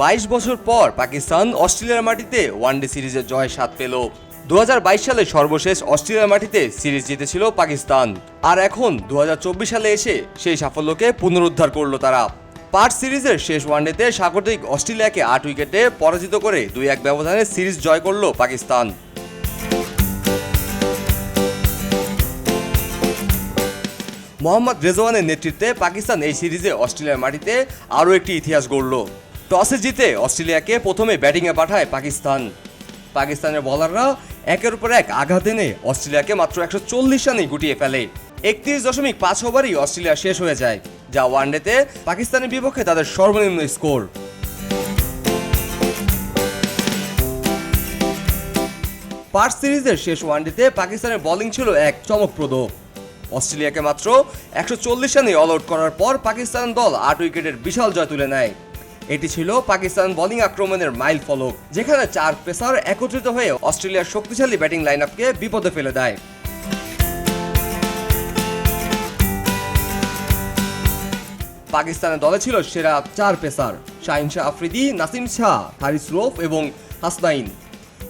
বাইশ বছর পর পাকিস্তান অস্ট্রেলিয়ার মাটিতে ওয়ানডে সিরিজে জয় স্বাদ পেল। দু হাজার বাইশ সালে সর্বশেষ অস্ট্রেলিয়ার মাটিতে সিরিজ জিতেছিল পাকিস্তান। আর এখন দু হাজার চব্বিশ সালে এসে সেই সাফল্যকে পুনরুদ্ধার করল তারা। পার্ট সিরিজের শেষ ওয়ানডেতে স্বাগতিক অস্ট্রেলিয়াকে আট উইকেটে পরাজিত করে দুই এক ব্যবধানে সিরিজ জয় করল পাকিস্তান। মোহাম্মদ রেজওয়ানের নেতৃত্বে পাকিস্তান এই সিরিজে অস্ট্রেলিয়ার মাটিতে আরও একটি ইতিহাস গড়ল। টসে জিতে অস্ট্রেলিয়াকে প্রথমে ব্যাটিংয়ে পাঠায় পাকিস্তান। পাকিস্তানের বলাররা একের উপর এক আঘাত এনে অস্ট্রেলিয়াকে মাত্র একশো চল্লিশ রানেই গুটিয়ে ফেলে। একত্রিশ দশমিক পাঁচ ওভারই অস্ট্রেলিয়া শেষ হয়ে যায়, যা ওয়ানডেতে পাকিস্তানের বিপক্ষে তাদের সর্বনিম্ন স্কোর। পার্ট সিরিজের শেষ ওয়ানডেতে পাকিস্তানের বোলিং ছিল এক চমকপ্রদ। অস্ট্রেলিয়াকে মাত্র একশো চল্লিশ রানে অল আউট করার পর পাকিস্তান দল আট উইকেটের বিশাল জয় তুলে নেয়। এটি ছিল পাকিস্তান বোলিং আক্রমণের মাইল ফলক, যেখানে চার পেসার একত্রিত হয়ে অস্ট্রেলিয়ার শক্তিশালী ব্যাটিং লাইন আপকে বিপদে ফেলে দেয়। পাকিস্তানের দলে ছিল সেরা চার পেসার, শাহিন শাহ আফ্রিদি, নাসিম শাহ, হারিস রোফ এবং হাসনাইন।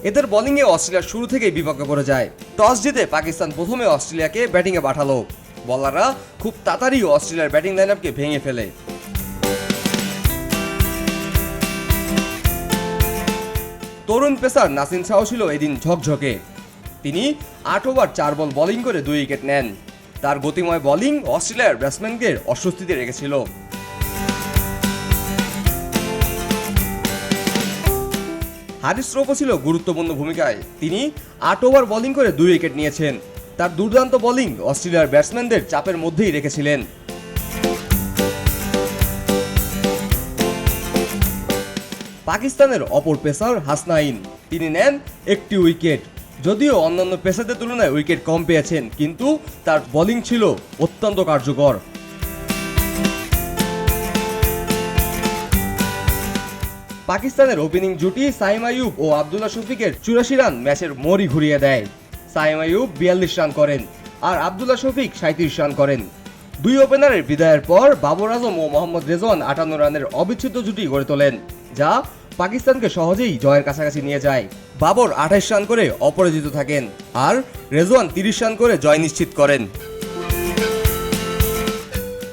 এদের বোলিংয়ে অস্ট্রেলিয়া শুরু থেকেই বিপক্ষে পড়ে যায়। টস জিতে পাকিস্তান প্রথমে অস্ট্রেলিয়াকে ব্যাটিংয়ে পাঠালো। বলাররা খুব তাড়াতাড়ি অস্ট্রেলিয়ার ব্যাটিং লাইন আপকে ভেঙে ফেলে। তরুণ পেসার নাসিম শাহ ছিল এদিন ঝকঝকে। তিনি আট ওভার চার বল বোলিং করে দুই উইকেট নেন। তার গতিময় বোলিং অস্ট্রেলিয়ার ব্যাটসম্যানকে অস্বস্তিতে রেখেছিল। হারিস রোপও ছিল গুরুত্বপূর্ণ ভূমিকায়। তিনি আট ওভার বোলিং করে দুই উইকেট নিয়েছেন। তার দুর্দান্ত বোলিং অস্ট্রেলিয়ার ব্যাটসম্যানদের চাপের মধ্যেই রেখেছিলেন। পাকিস্তানের অপর পেসার হাসনাইন। তিনি নেন একটি উইকেট। যদিও অন্যান্য পেসারদের তুলনায় উইকেট কম পেয়েছেন, কিন্তু তার বোলিং ছিল অত্যন্ত কার্যকর। পাকিস্তানের ওপেনিং জুটি সাইম ও আবদুল্লাহ শফিকের চুরাশি রান ম্যাচের মোড়ি ঘুরিয়ে দেয়। সাইম আইয়ুব বিয়াল্লিশ রান করেন আর আবদুল্লাহ শফিক সাঁত্রিশ রান করেন। দুই ওপেনারের বিদায়ের পর বাবর আজম ও মোহাম্মদ রেজওয়ান আটান্ন রানের অবিচ্ছেদ্য জুটি গড়ে তোলেন, যা পাকিস্তানকে সহজেই জয়ের কাছাকাছি নিয়ে যায়। বাবর আঠাইশ রান করে অপরাজিত থাকেন আর রেজওয়ান তিরিশ রান করে জয় নিশ্চিত করেন।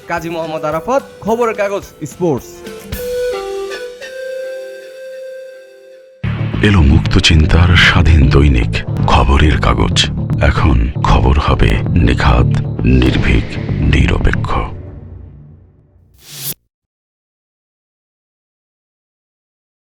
কাজী মোহাম্মদ আরাফাত, খবরের কাগজ, স্পোর্টস। এলো মুক্ত চিন্তার স্বাধীন দৈনিক, খবরের কাগজ। এখন খবর হবে নিখাত, নির্ভীক নিরপেক্ষ